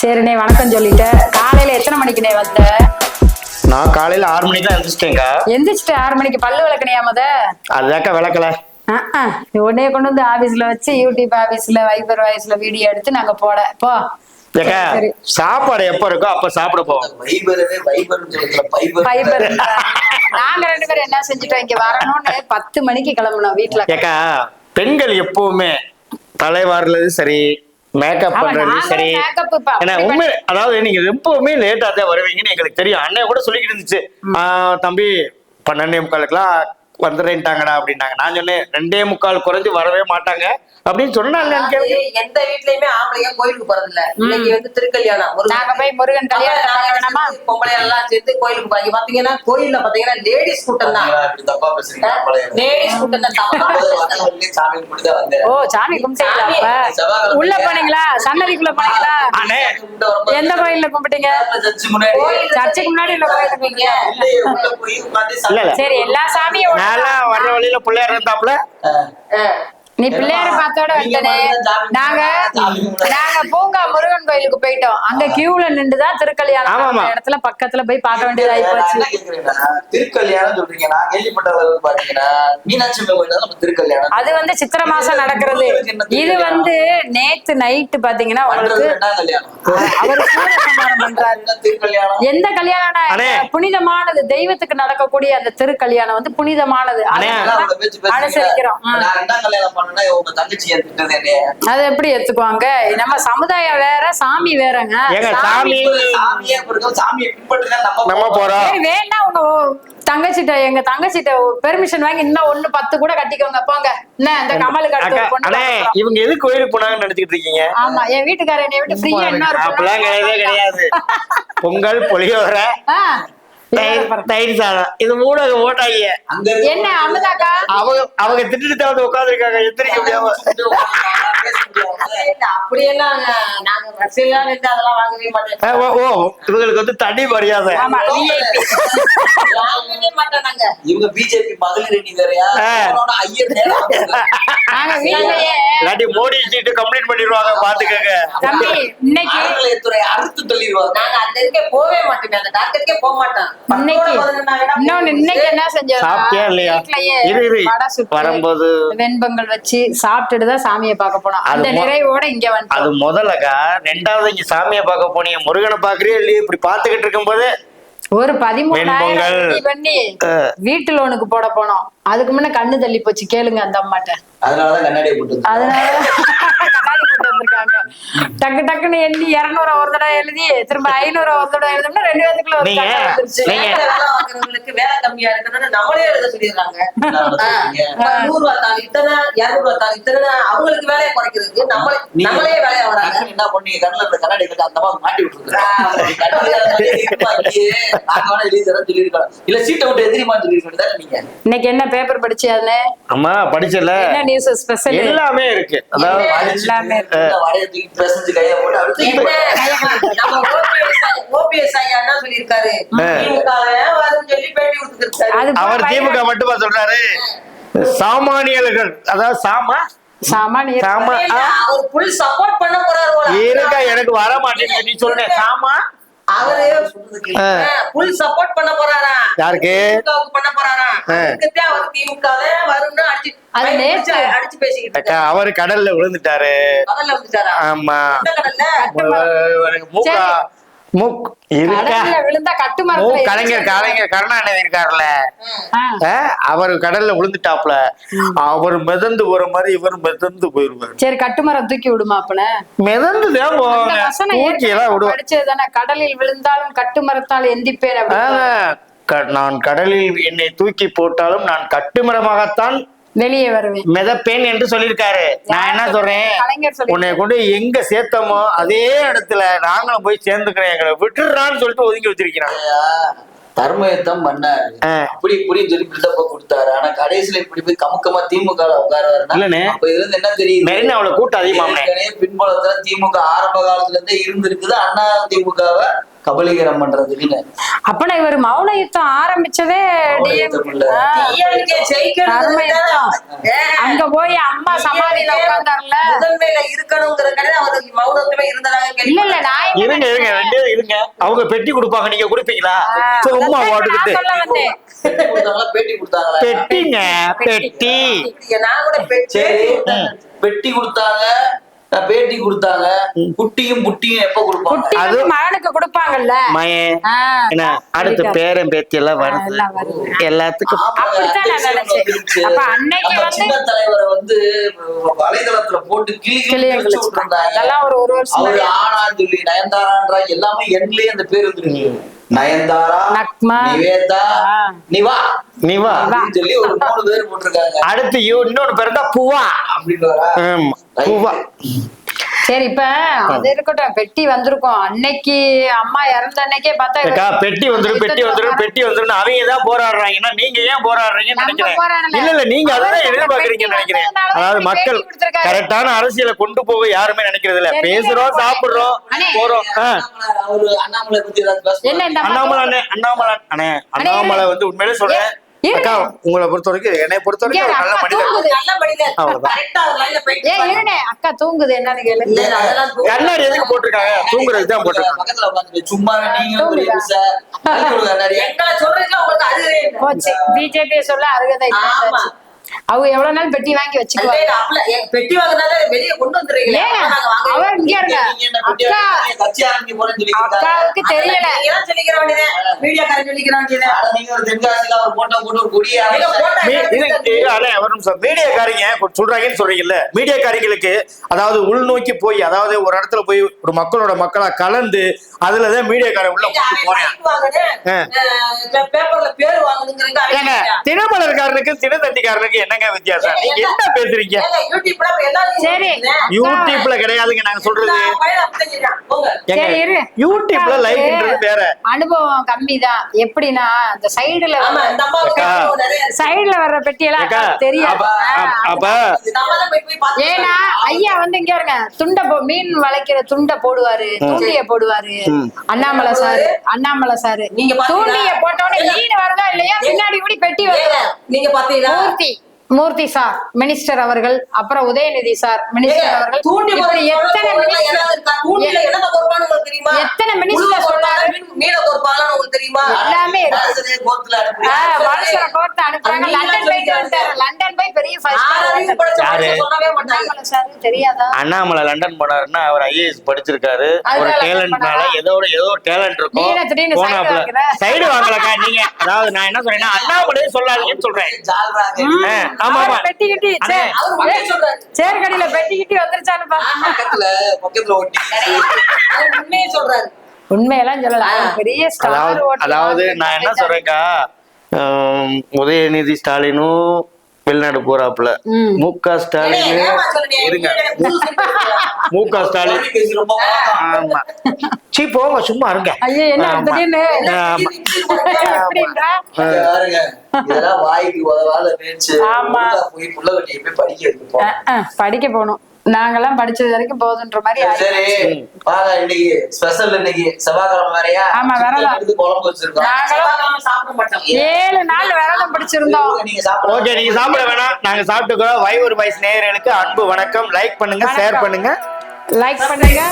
சரிண்ணே வணக்கம் சொல்லிட்டேன் காலையில எத்தனை மணிக்குண்ணே வந்த? நான் காலையில ஆறு மணிக்கு எழுந்திரிச்சிட்டேன்க்கா. எந்திரிச்சிட்டு ஆறு மணிக்கு பல்லு விளக்கணையா முத? அதுதாக்கா விளக்கல. உடனே கொண்டு வந்து ஆபீஸ்ல வச்சு யூடியூப் ஆபீஸ்ல வைபர் வாய்ஸ்ல வீடியோ எடுத்து நாங்க போட. போ. சாப்பாடு எப்ப இருக்கோ அப்ப சாப்பிட போவோம். நாங்க ரெண்டு பேரும் என்ன செஞ்சுட்டோம்? இங்க வரணும்னு பத்து மணிக்கு கிளம்பணும் வீட்டுல பெண்கள் எப்பவுமே தலைவாறுறது சரி மேக்கப் பண்றது சரி. உண்மை அதாவது நீங்க எப்பவுமே லேட்டா தான் வருவீங்கன்னு எங்களுக்கு தெரியும். அண்ணன் கூட சொல்லிக்கிட்டு இருந்துச்சு. தம்பி பன்னெண்டே முக்காலுக்குலாம் வந்துடுறேன்ட்டாங்கடா அப்படின்னாங்க. நான் சொன்னேன் ரெண்டே முக்கால் குறைஞ்சு வரவே மாட்டாங்க. அப்படின்னு சொன்னாங்க எந்த வீட்லயுமே ஆம்பளைங்க கோயிலுக்கு போறது இல்ல இன்னைக்கு வந்து திருக்கல்யாணம். முருகன் நாங்க போய் முருகன் கல்யாணம் பொம்பளை எல்லாம் சேர்ந்து கோயிலுக்கு போய் பாத்தீங்கன்னா கோயில்ல பாத்தீங்கன்னா லேடிஸ் கூட்டம் தான். லேடிஸ் கூட்டம் தான். ஓ சாமி கும்பிட்டீங்களா உள்ள போனீங்களா? சன்னதிக்குள்ள போனீங்களா? எந்த கோயில்ல கும்பிட்டீங்க? சர்ச்சுக்கு முன்னாடி. சரி எல்லா சாமியும். வர்ற வழியில பிள்ளையார் இருந்தாப்ல நீ பிள்ளையார பார்த்தோட நீங்க வந்தனே நாங்க. நாங்க பூங்கா முருகன் கோயிலுக்கு போயிட்டோம் அங்க கியூல நின்றுதான் திருக்கல்யாணம் இடத்துல பக்கத்துல போய் பார்க்க வேண்டியதாயி நான் போச்சு என்ன கேக்குறேன்னா, திருக்கல்யாணம் சொல்றீங்க நான் கேள்விப்பட்டது வந்து பாத்தீங்கன்னா மீனாட்சி அம்மன் கோயில் திருக்கல்யாணம் அது வந்து சித்திரை மாசம் நடக்கிறது இது வந்து நேத்து நைட்டு பாத்தீங்கன்னா உங்களுக்கு அவர் எந்த கல்யாணம். புனிதமானது தெய்வத்துக்கு நடக்கக்கூடிய அந்த திருக்கல்யாணம் வந்து புனிதமானது. அனுசரிக்கிறோம் பண்ணேன்னா உங்க தங்கச்சி என்னைய? அதை எப்படி எடுத்துக்குவாங்க நம்ம சமுதாயம் வேற சாமி வேறங்க. சாமி சாமி சாமியே சாமியை பின்பற்றிதான் நம்ம நம்ம போறோம். வேணா உங்க தங்கச்சிட்ட எங்க தங்கச்சிட்ட பெர்மிஷன் வாங்கி இன்னும் ஒண்ணு பத்து கூட கட்டிக்கோங்க போங்க. என்ன இந்த கமலுக்கு அடுத்து பொண்ணு இவங்க எது கோயிலுக்கு போனாங்கன்னு நினைச்சிட்டு இருக்கீங்க. ஆமா என் வீட்டுக்காரர் என்னை விட்டு ஃப்ரீயா என்ன கிடையாது. பொங்கல் புளியோரை தயிர் சாதம். இது மூணு ஓட்டாங்க என்ன அமுதாக்கா? அவங்க அவங்க வந்து உட்காந்துருக்காங்க எத்திரிக்க முடியாம. அப்படியெல்லாம் நாங்க அதெல்லாம் வாங்கவே ஓ இவங்களுக்கு வந்து தனி மரியாதை. ஆமா VIP. வாங்கவே மாட்டோம் நாங்க இவங்க பிஜேபி மகளிர் அணி வேறையா? ஆ. போனோம்னா ஐயர் நேரம் ஆகுது. நாங்க வீட்லயே இல்லாட்டி மோடி சீட்டு கம்ப்ளீட் பண்ணிடுவாங்க பாத்துக்கங்க. தம்பி இன்னைக்கு அறநிலையத்துறை அறுத்து தள்ளிடுவாங்க. நாங்க அந்த இதுக்கே போவே மாட்டோம் அந்த டாக்டருக்கே போக மாட்டோம். இன்னைக்கு பத்தோட பதினொன்னா வேணா இன்னொன்னு இன்னைக்கு என்ன செஞ்சோம்? வரும்போது வெண்பொங்கல் வச்சு சாப்பிட்டுட்டு தான் சாமியை பார்க்க போனோம். அந்த நிறைவோட இங்க அது வந்துட்டோம் முதல்லக்கா ரெண்டாவது இங்க சாமியை பார்க்க போனீங்க முருகனை பாக்குறியா இல்லையா? இப்படி பாத்துக்கிட்டு இருக்கும்போது ஒரு பதிமூணாயிரம் பண்ணி. வீட்டு லோனுக்கு போட போனோம். அதுக்கு முன்ன கண்ணு தள்ளி போச்சு. கேளுங்க அந்த அம்மாட்ட. அதனாலதான் கண்ணாடியை போட்டு. அதனால கண்ணாடி போட்டு வந்திருக்காங்க டக்கு டக்குன்னு எண்ணி இருநூறு ஒரு தடவை எழுதி திரும்ப ஐநூறு ஒரு தடவை எழுதணும்னா ரெண்டு பேத்துக்குள்ள ஒரு நீங்க- கட்டை வந்துருச்சு. வேலை வாங்குறவங்களுக்கு வேலை கம்மியா இருக்குன்னு நம்மளே எழுத சொல்லிடுறாங்க? நூறு ரூபா தாங்க இத்தனை இருநூறு ரூபா இத்தனை அவங்களுக்கு வேலையை குறைக்கிறதுக்கு நம்மளே நம்மளே வேலையை வராங்க. என்ன பண்ணீங்க? கண்ணுல இருந்த கண்ணாடி எடுத்து அந்த மாதிரி மாட்டி விட்டுருக்காங்க இல்ல சீட்டை விட்டு எதிரிமா சொல்லியிருக்கோம். தானே நீங்க? இன்னைக்கு என்ன பேப்பர் படிச்சியாதுன்னு அம்மா படிச்சல. என்ன நியூஸ் ஸ்பெஷல் எல்லாமே இருக்கு. அதாவது எல்லாமே இந்த போட்டு அவர் திமுக மட்டுமா சொல்றாரு? சாமானியர்கள் அதாவது சாமா சாமானியர். சாமா ஆ, அவர் ஃபுல் சப்போர்ட் பண்ண போறாரு எனக்கு வர மாட்டேங்குது. நீ சொல்றேன் சாமா அவரு ஆ. ஃபுல் சப்போர்ட் பண்ண போறாரா? யாருக்கு? பண்ண போறாரா? ஆ. அதுக்குத்தான் அவர் திமுக வரும்னு அடிச்சு. அவரு கடல்ல விழுந்துட்டாரு. ஆமா. கடல்ல? மூக் கலைஞர் கலைஞர் கருணாநிதி இருக்காருல்ல. அவர் கடல்ல விழுந்துட்டாப்ல அவர் மிதந்து போற மாதிரி இவர் மிதந்து போயிருவாரு. சரி கட்டுமரம் தூக்கி விடுமாப்புல? மிதந்து தான் கடலில் விழுந்தாலும் கட்டுமரத்தால் எந்திப்பேன் நான் கடலில் என்னை தூக்கி போட்டாலும் நான் கட்டுமரமாகத்தான் வெளியே வருவேன். மிதப்பேன் என்று சொல்லியிருக்காரு. நான் என்ன சொல்றேன்? உன்னை கொண்டு எங்க சேர்த்தோமோ அதே இடத்துல நாங்களும் போய் சேர்ந்துக்கிறேன் எங்களை விட்டுறான்னு சொல்லிட்டு ஒதுங்கி வச்சிருக்கிறான் தர்ம யுத்தம் பண்ணாரு. அப்படி இப்படின்னு சொல்லி பில்டப்ப கொடுத்தாரு. ஆனா கடைசியில இப்படி போய் கமுக்கமா திமுக உட்காருவாருன்னா. அப்ப இதுல இருந்து என்ன தெரியுது? மெரினா அவ்வளவு கூட்டம் ஏற்கனவே பின்புலத்துல திமுக ஆரம்ப காலத்துல இருந்தே இருந்திருக்குது. அண்ணா திமுகவை கபலீகரம் பண்றதுக்குன்னு. அப்பனா இவர் மௌன யுத்தம் ஆரம்பிச்சதே அங்க போய் அம்மா சமாதியில உட்கார்ந்தாருல முதன்மையில இருக்கணுங்கிறதுக்காக அவருக்கு மௌனத்துமே இருந்ததாக இல்ல இல்ல நான் இருங்க இருங்க? ரெண்டே இருங்க. அவங்க பெட்டி கொடுப்பாங்க நீங்க கொடுப்பீங்களா? சும்மா ஓட்டுக்கிட்டு பேட்டி கொடுத்தாங்களா பேட்டி பெட்டிங்க பெட்டி. நான் கூட சரி. பெட்டி கொடுத்தாங்க. பேட்டி கொடுத்தாங்க. குட்டியும் புட்டியும் எப்ப கொடுப்பாங்க? மகனுக்கு கொடுப்பாங்கல்ல? மயே ஆ, என்ன அடுத்த. பேரன் பேத்தி எல்லாம் வருது. எல்லாத்துக்கும் அப்படித்தான் நான் நினைச்சேன். அப்ப அன்னைக்கு நம்ம வந்து- சின்ன தலைவரை வந்து வலைதளத்துல போட்டு கிளி கிளி அதெல்லாம் ஒரு ஒரு வருஷம். ஆனான்னு சொல்லி நயன்தாரான்றா எல்லாமே எண்லயே அந்த பேர் வந்துருக்கு நயன்தாரா நக்மா. நிவேதா. நிவா. நீ வா அப்படின்னு சொல்லி ஒரு மூணு பேர் போட்டிருக்காங்க. அடுத்து இன்னொன்னு பிறந்தா பூவா. அப்படின்னு பூவா. சரி இப்ப அது இருக்கட்டும். பெட்டி வந்திருக்கும். அன்னைக்கு அம்மா இறந்த அன்னைக்கே பார்த்தா பெட்டி வந்துரும் பெட்டி வந்துரும் பெட்டி வந்துரும் அவங்க தான் போராடுறாங்கன்னா நீங்க ஏன் போராடுறீங்கன்னு நினைக்கிறேன். இல்ல இல்ல நீங்க அதான் எதிர்பார்க்கறீங்கன்னு நினைக்கிறேன். அதாவது மக்கள். கரெக்டான அரசியலை கொண்டு போக யாருமே நினைக்கிறது இல்ல. பேசுறோம் சாப்பிடுறோம். போறோம். அண்ணாமலை, அவரு அண்ணாமலை அண்ணாமலை? அண்ணே அண்ணாமலை அண்ணே. அண்ணாமலை வந்து உண்மையிலே சொல்றேன். அக்கா உங்களை பொறுத்த வரைக்கும் என்னை பொறுத்த வரைக்கும் நல்ல அக்கா மனிதர். அவ்வளவுதான். அக்கா தூங்குது. என்னன்னு கேளு. இல்ல, அதெல்லாம் தூ- கண்ணாடி எதுக்கு போட்டிருக்காங்க? தூங்குறதுக்கு தான் போட்டிருக்காங்க. சும்மா நீங்க. போச்சு. பிஜேபி சொல்ல அருகதை அவங்க எவ்வளவு நாள் பெட்டி வாங்கி வச்சுக்குவாங்க? பெட்டி வாங்கினாலே வெளியே கொண்டு வாங்க அவர் இங்க என்ன அக்கா கட்சி ஆரம்பிக்க போறேன்னு. அக்காவுக்கு தெரியல. சொல்லிக்கிற வேண்டியதே. மீடியாக்காரன் சொல்லிக்கிற வேண்டியதே. நீங்க ஒரு ஒரு போட்டோ போட்டு ஒரு என்ன. மீடியாக்காரங்க சொல்றாங்கன்னு சொல்றீங்கல்ல. அதாவது உள்நோக்கி போய் அதாவது ஒரு இடத்துல போய் ஒரு மக்களோட மக்களா கலந்து அதுலதான் மீடியாக்காரன் உள்ள போறேன். மைக் வாங்கணும், ஆ. என்னங்க வித்தியாசம்? நீங்க என்ன பேசுறீங்க? சரி. யூடியூப்ல கிடையாதுங்க நாங்க சொல்றது. யூடியூப்ல லைவ்ன்றது வேற. அனுபவம் கம்மி தான் எப்படின்னா அந்த சைடுல. சைடுல வர்ற பெட்டி எல்லாம் ஏக்கா, அக்காவுக்கு தெரியாது. அப்ப- ஏன்னா ஐயா வந்து இங்க இருங்க துண்டை போ மீன் வளைக்கிற துண்டை போடுவாரு தூண்டிய போடுவாரு. Annamalai sir Annamalai sir. நீங்க? தூண்டிய போட்டோடனே மீன் வருதா இல்லையா? பின்னாடி கூடி பெட்டி வரும் நீங்க பாத்தீங்களா? மூர்த்தி சார் மினிஸ்டர் அவர்கள் அப்புறம் உதயநிதி சார் மினிஸ்டர் அவர்கள். எத்தனை மினிஸ்டர் எத்தனை minister உள்ள உங்களுக்கு தெரியுமா? எல்லாமே அனுப்புறீங்க. லண்டன் போயிட்டு லண்டன் போய் பெரிய அண்ணாமலை சார் தெரியாதா? அண்ணாமலை லண்டன் போனாருன்னா அவர் ஐஏஎஸ் படிச்சிருக்காரு. ஒரு லண்டன் டேலண்ட்னால? ஏதோ ஒரு ஏதோ ஒரு டேலண்ட் இருக்கும். போனாப்ல? சைடு வாங்கலக்கா நீங்க. அதாவது நான் என்ன சொல்றேன்னா அண்ணாமலையே சொல்லாதீங்கன்னு சொல்றேன். ஆமா ஆமா. அவர் பெட்டி கிட்டி அண்ணே, அவர் உண்மையை சொல்றாரு. சேர்கடியில பெட்டி கிட்டி வந்துருச்சான்னு பக்கத்துல பக்கத்துல ஒட்டி. அவர் உண்மையை சொல்றாரு. உண்மையெல்லாம் சொல்லல. அவர் பெரிய ஸ்டார் அதாவது அதாவது நான் என்ன சொல்றேன்க்கா? உதயநிதி ஸ்டாலினும் வெளிநாடு போறாப்புல. ம். மு க ஸ்டாலின்? இருங்க. மு க ஸ்டாலின். ஆமா. சீ போங்க சும்மா இருங்க. ஐயோ என்ன. திடீர்னு? படிக்க போகணும். நாங்கெல்லாம் படிச்சது வரைக்கும் போதுன்ற மாதிரி சரி இன்னைக்கு ஸ்பெஷல் இன்னைக்கு செவ்வாய்க்கிழமை வேறையா ஆமா, விரதம். குழம்பு வச்சிருக்கோம். நாங்களும் சாப்பிட மாட்டோம். ஏழு நாள் விரதம் பிடிச்சிருந்தோம். நீங்க சாப்பிட ஓகே நீங்க சாப்பிட வேணாம். நாங்க சாப்பிட்டுக்கிறோம். வைவர் வயசு நேயர்களுக்கு அன்பு வணக்கம். லைக் பண்ணுங்க ஷேர். பண்ணுங்க. லைக் பண்ணுங்க.